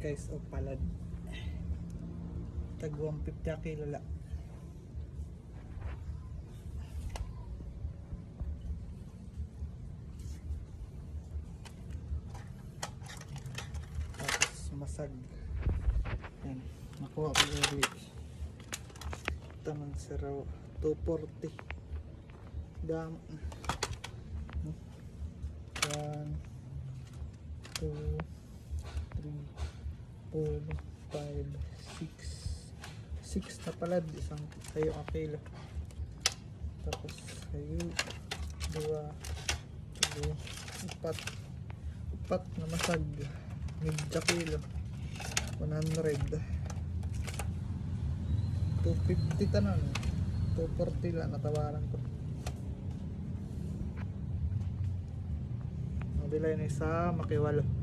guys o palad. Tag 150 kilo la tapos masag. Yan nakuha ko ulit taman sa raw. 240 dam 4 5 6 6 na pala isang kayo akila tapos kayo dua tulo upat. Upat na masag. Medya kilo 100 250 tanan 240 lang natawaran ko. Nabila yun isa makiwalo